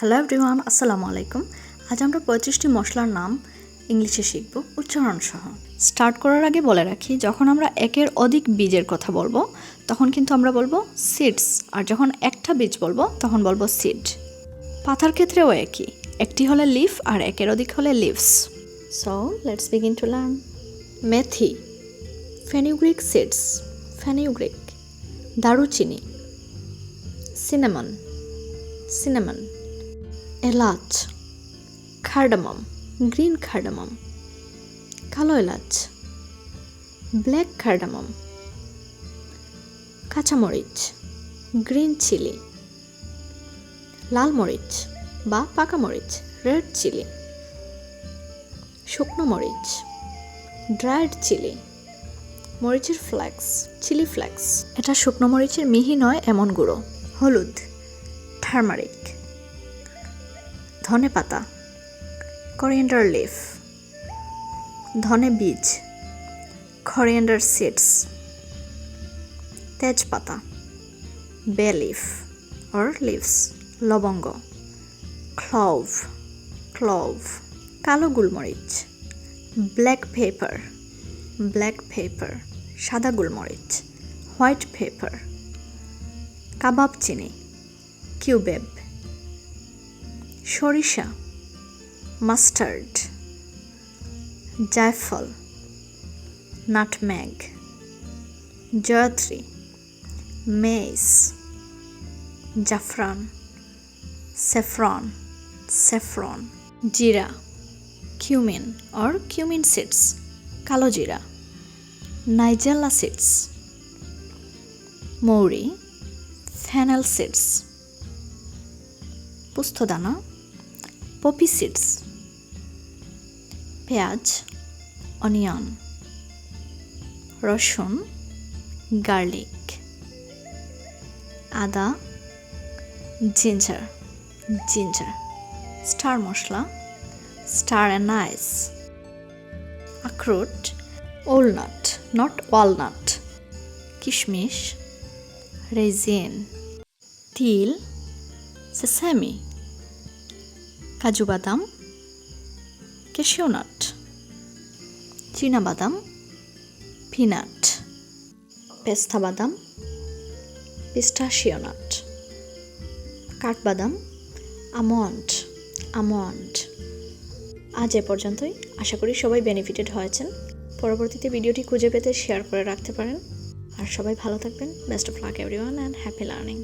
Hello everyone আসসালামু আলাইকুম আজ আমরা পঁয়ত্রিশটি মশলার নাম ইংলিশে শিখব উচ্চারণ সহ। স্টার্ট করার আগে বলে রাখি যখন আমরা একের অধিক বীজের কথা বলব তখন কিন্তু আমরা বলব সিডস আর যখন একটা বীজ বলব তখন বলব সিড পাতার ক্ষেত্রেও একই একটি হলে লিফ আর একের অধিক হলে leaves so let's begin to learn methi fenugreek seeds fenugreek দারুচিনি সিনেমন cinnamon, এলাচ cardamom, green cardamom, কালো এলাচ ব্ল্যাক cardamom, কাঁচামরিচ গ্রিন চিলি লাল মরিচ বা পাকা মরিচ রেড চিলি শুকনো মরিচ ড্রাইড চিলি মরিচের ফ্লেক্স চিলি ফ্লেক্স। এটা শুকনো মরিচের মিহি নয় এমন গুঁড়ো হলুদ টার্মারিক। ধনে পাতা করিয়েন্ডার লিফ ধনে বীজ করিয়েন্ডার সিডস তেজপাতা বে লিফ অর লিভস লবঙ্গ ক্লভ ক্লভ কালো গুলমরিচ ব্ল্যাক পেপার ব্ল্যাক পেপার সাদা গুলমরিচ হোয়াইট পেপার কাবাব চিনি কিউবেব সরিষা, মাস্টার্ড, জায়ফল, নাটম্যাগ, জয়ত্রী মেস জাফরান সেফরন সেফরন জিরা, কিউমিন অর কিউমিন সিডস, কালো জিরা, নাইজেলা সিডস, মৌরি, ফ্যানেল সিডস, পোস্তদানা পপি সিডস পেঁয়াজ অনিয়ন রসুন গার্লিক আদা জিঞ্জার জিঞ্জার স্টার মশলা স্টার অ্যানাইস আখরোট ওলনাট নট ওয়ালনাট কিশমিশ রেজিন তিল সেসামি কাজু বাদাম ক্যাশিওনাট বাদাম পিনাট পেস্তা বাদাম পিস্টাশিওনাট কাঠবাদাম আমন্ড আমন্ড আজ এ পর্যন্তই। আশা করি সবাই বেনিফিটেড হয়েছেন। পরবর্তীতে ভিডিওটি খুঁজে পেতে শেয়ার করে রাখতে পারেন। আর সবাই ভালো থাকবেন। Best of luck everyone and happy learning